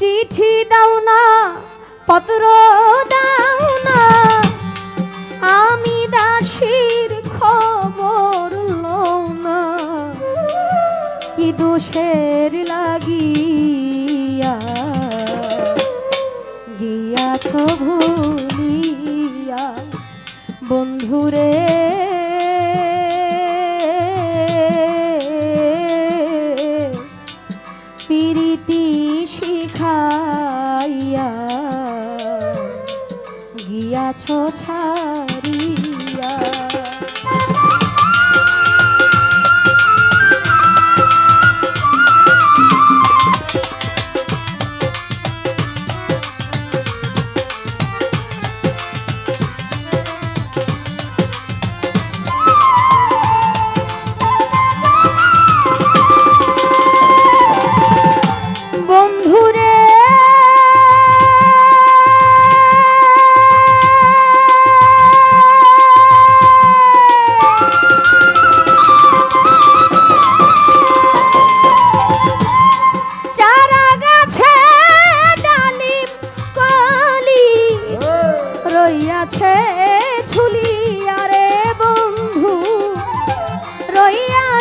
চিঠি দাও না, পত্র দাও না। আমি দাসীর খবর লও না, কি দোষের লাগি গিয়া ভুলিয়া। বন্ধুরে দিয়াছ ছাড়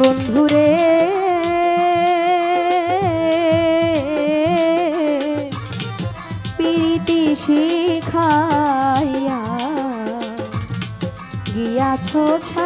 বন্ধুরে। প্রীতি শিখাইয়া গিয়াছো ছা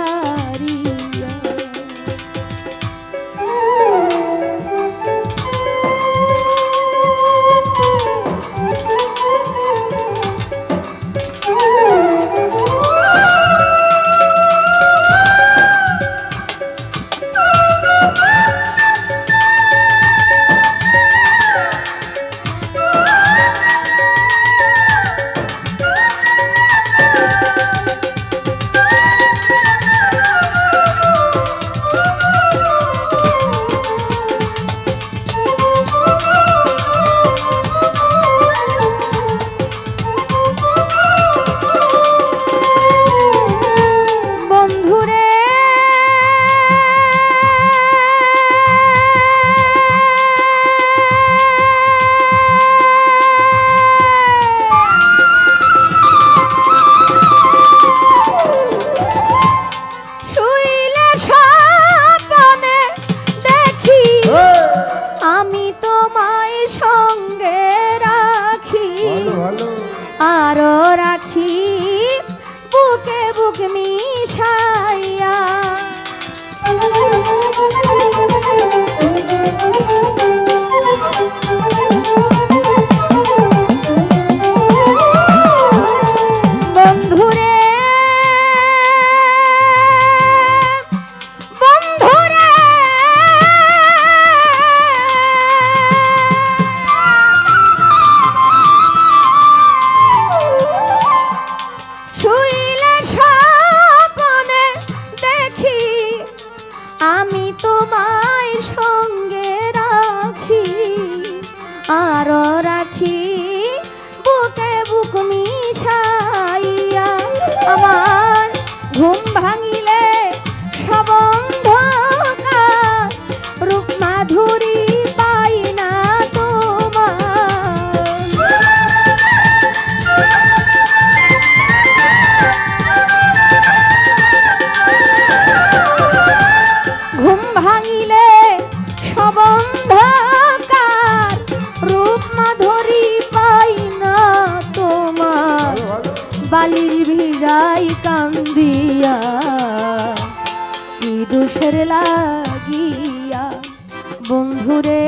Give me. অবন্ধকার মাধুরী পাই না তোমার। বালির ভিজাই কান্দিয়া, কি দোষের লাগিয়া, বন্ধুরে।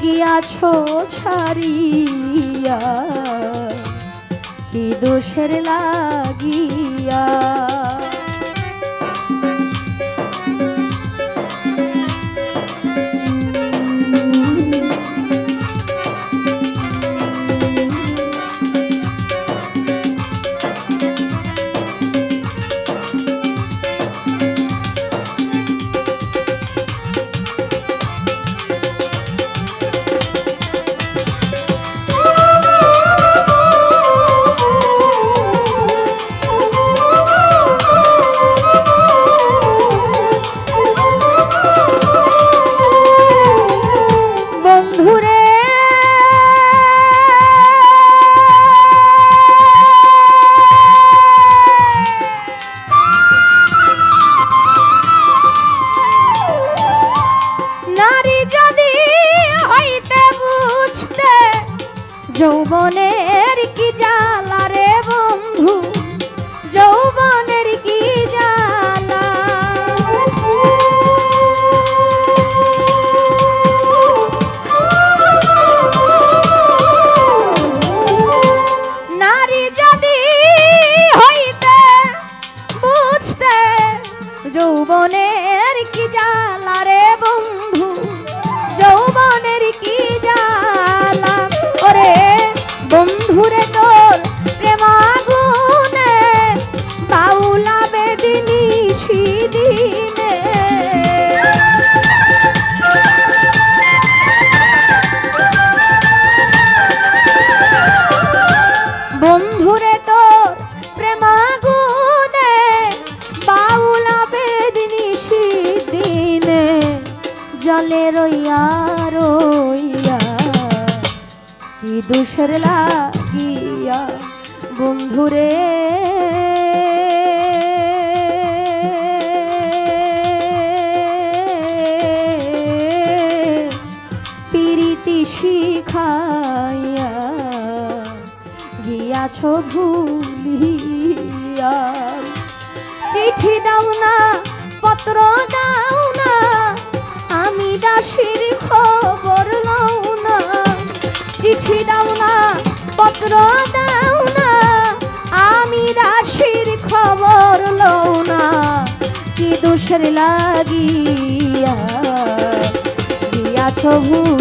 গিয়াছ ছাড়িয়া, কি দোষের লাগিয়া যৌবনের কি জ্বালা দোষের লাগিয়া বন্ধুরে। পিরিতি শিখাইয়া গিয়াছ ভুলিয়া। চিঠি দাও না পত্র কি দোষের লাগিয়া গিয়াছ ভুলিয়া